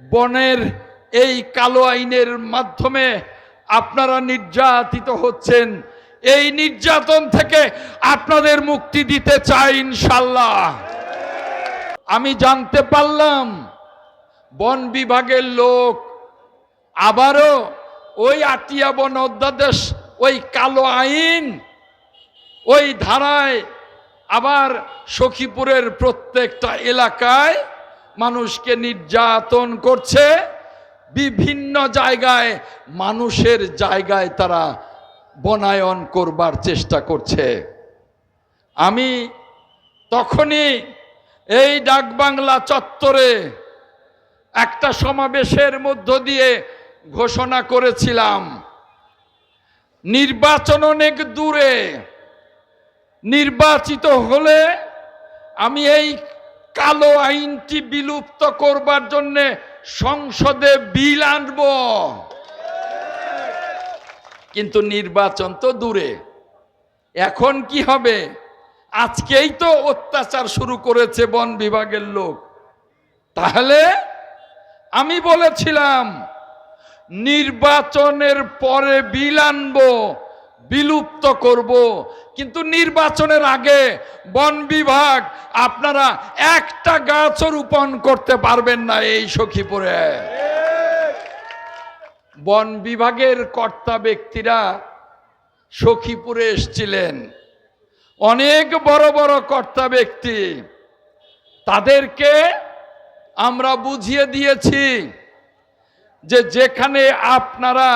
বনের এই কালো আইনের মাধ্যমে আপনারা নির্যাতিত হচ্ছেন। এই নির্যাতন থেকে আপনাদের মুক্তি দিতে চাই ইনশাল্লাহ আমি জানতে পারলাম, বন বিভাগের লোক আবারও ওই আটিয়া বন অধ্যাদেশ, ওই কালো আইন, ওই ধারায় আবার সখীপুরের প্রত্যেকটা এলাকায় মানুষকে নির্যাতন করছে, বিভিন্ন জায়গায় মানুষের জায়গায় তারা বনায়ন করবার চেষ্টা করছে। আমি তখনই এই ডাকবাংলা চত্বরে একটা সমাবেশের মধ্য দিয়ে ঘোষণা করেছিলাম। নির্বাচন অনেক দূরে, নির্বাচিত হলে আমি এই কালো আইনটি বিলুপ্ত করবার জন্য সংসদে বিল আনব। কিন্তু নির্বাচন তো দূরে। এখন কি হবে? আজকেই তো অত্যাচার শুরু করেছে বন বিভাগের লোক। তাহলে আমি বলেছিলাম, নির্বাচনের পরে বিল আনব। বিলুপ্ত করব। কিন্তু নির্বাচনের আগে বন বিভাগ আপনারা একটা গাছ রোপণ করতে পারবেন না এই সখীপুরে। বন বিভাগের কর্তা ব্যক্তিরা সখীপুরে এসছিলেন। অনেক বড় বড় কর্তা ব্যক্তি। তাদেরকে আমরা বুঝিয়ে দিয়েছি যে যেখানে আপনারা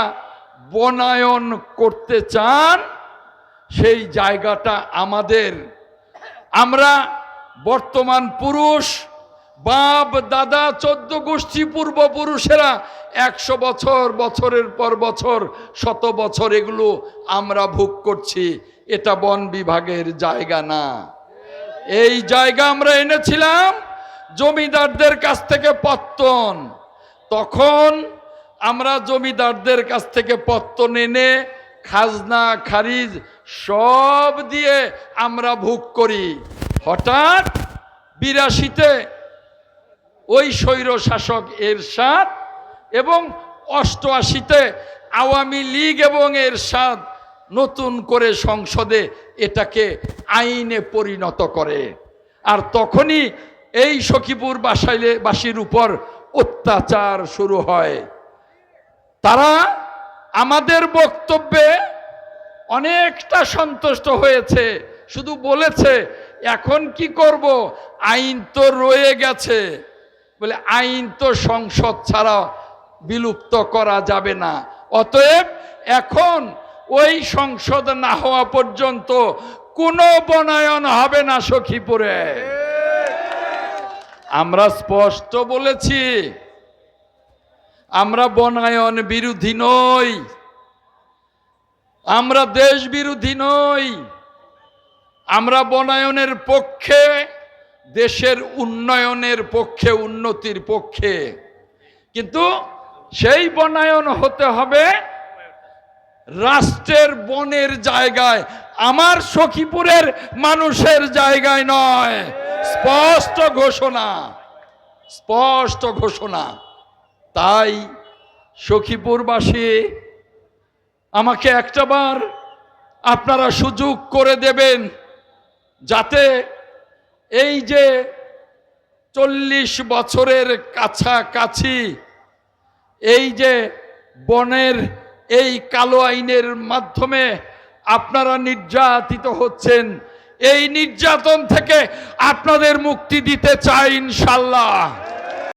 বনায়ন করতে চান, সেই জায়গাটা আমাদের। আমরা বর্তমান পুরুষ, বাপ, দাদা, চোদ্দ গোষ্ঠী পূর্বপুরুষেরা একশো বছর, বছরের পর বছর, শত বছর এগুলো আমরা ভোগ করছি। এটা বন বিভাগের জায়গা না। এই জায়গা আমরা এনেছিলাম জমিদারদের কাছ থেকে পত্তন। তখন আমরা জমিদারদের কাছ থেকে পত্তন এনে খাজনা, খারিজ সব দিয়ে আমরা ভোগ করি। হঠাৎ বিরাশিতে ওই স্বৈর শাসক এরশাদ এবং অষ্টআশিতে আওয়ামী লীগ এবং এরশাদ নতুন করে সংসদে এটাকে আইনে পরিণত করে। আর তখনই এই সখীপুর বাসাইলে বাসীর উপর অত্যাচার শুরু হয়। তারা আমাদের বক্তব্যে অনেকটা সন্তুষ্ট হয়েছে, শুধু বলেছে, এখন কি করব? আইন তো রয়ে গেছে। বলে, আইন তো সংসদ ছাড়া বিলুপ্ত করা যাবে না। অতএব এখন ওই সংসদ না হওয়া পর্যন্ত কোনো বনায়ন হবে না সখীপুরে। আমরা স্পষ্ট বলেছি আমরা বনায়ন বিরোধী নই। আমরা দেশ বিরোধী নই। আমরা বনায়নের পক্ষে, দেশের উন্নয়নের পক্ষে, উন্নতির পক্ষে। কিন্তু সেই বনায়ন হতে হবে রাষ্ট্রের বনের জায়গায়, আমার সখীপুরের মানুষের জায়গায় নয়। স্পষ্ট ঘোষণা স্পষ্ট ঘোষণা। তাই সখীপুরবাসী, আমাকে একটাবার আপনারা সুযোগ করে দেবেন যাতে এই যে চল্লিশ বছরের কাছাকাছি এই যে বনের এই কালো আইনের মাধ্যমে আপনারা নির্যাতিত হচ্ছেন, এই নির্যাতন থেকে আপনাদের মুক্তি দিতে চাই ইনশাল্লাহ